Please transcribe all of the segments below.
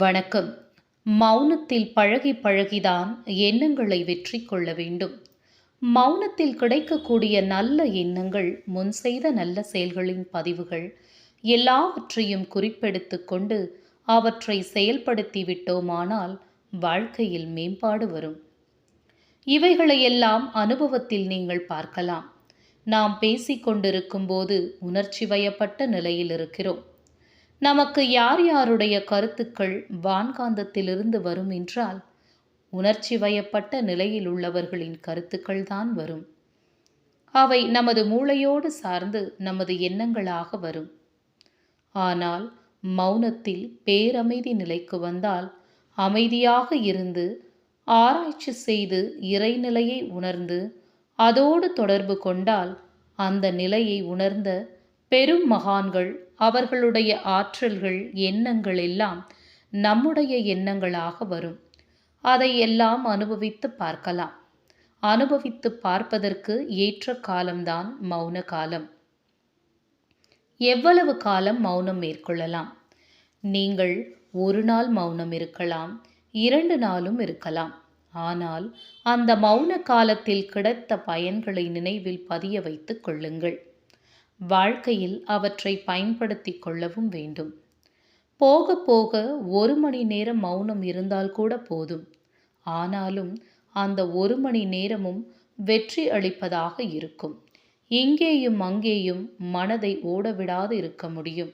வணக்கம். மௌனத்தில் பழகி பழகிதான் எண்ணங்களை வெற்றி கொள்ள வேண்டும். மௌனத்தில் கிடைக்கக்கூடிய நல்ல எண்ணங்கள் முன் செய்த நல்ல செயல்களின் பதிவுகள் எல்லாவற்றையும் குறிப்பெடுத்து கொண்டு அவற்றை செயல்படுத்தி விட்டோமானால் வாழ்க்கையில் மேம்பாடு வரும். இவைகளையெல்லாம் அனுபவத்தில் நீங்கள் பார்க்கலாம். நாம் பேசிக்கொண்டிருக்கும் போது உணர்ச்சி வயப்பட்ட நிலையில் இருக்கிறோம். நமக்கு யார் யாருடைய கருத்துக்கள் வான்காந்தத்திலிருந்து வரும் என்றால் உணர்ச்சி வயப்பட்ட நிலையில் உள்ளவர்களின் கருத்துக்கள் தான் வரும். அவை நமது மூளையோடு சார்ந்து நமது எண்ணங்களாக வரும். ஆனால் மௌனத்தில் பேரமைதி நிலைக்கு வந்தால் அமைதியாக இருந்து ஆராய்ச்சி செய்து இறைநிலையை உணர்ந்து அதோடு தொடர்பு கொண்டால் அந்த நிலையை உணர்ந்த பெரும் மகான்கள் அவர்களுடைய ஆற்றல்கள் எண்ணங்கள் எல்லாம் நம்முடைய எண்ணங்களாக வரும். அதை எல்லாம் அனுபவித்து பார்க்கலாம். அனுபவித்து பார்ப்பதற்கு ஏற்ற காலம்தான் மௌன காலம். எவ்வளவு காலம் மௌனம் மேற்கொள்ளலாம்? நீங்கள் ஒரு நாள் மௌனம் இருக்கலாம் இரண்டு நாளும் இருக்கலாம். ஆனால் அந்த மௌன காலத்தில் கிடைத்த பயன்களை நினைவில் பதிய வைத்துக் கொள்ளுங்கள். வாழ்க்கையில் அவற்றை பயன்படுத்தி கொள்ளவும் வேண்டும். போக போக ஒரு மணி நேரம் மௌனம் இருந்தால் கூட போதும். ஆனாலும் அந்த ஒரு மணி நேரமும் வெற்றி அளிப்பதாக இருக்கும். இங்கேயும் அங்கேயும் மனதை ஓடவிடாது இருக்க முடியும்.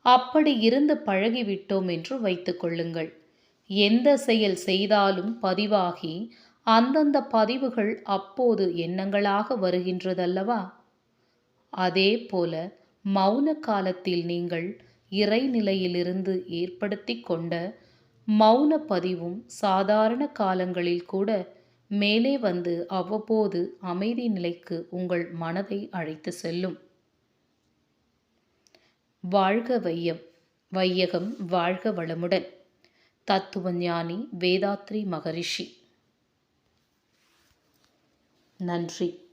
அப்படி இருந்து பழகிவிட்டோம் என்று வைத்துக்கொள்ளுங்கள் எந்த செயல் செய்தாலும் பதிவாகி அந்தந்த பதிவுகள் அப்போது எண்ணங்களாக வருகின்றதல்லவா? அதே போல மௌன காலத்தில் நீங்கள் இறைநிலையிலிருந்து ஏற்படுத்தி கொண்ட மௌன பதிவும் சாதாரண காலங்களில் கூட மேலே வந்து அவ்வப்போது அமைதி நிலைக்கு உங்கள் மனதை அழைத்து செல்லும். வாழ்க வையம். வையகம் வாழ்க வளமுடன். தத்துவஞானி வேதாத்ரி மகரிஷி. நன்றி.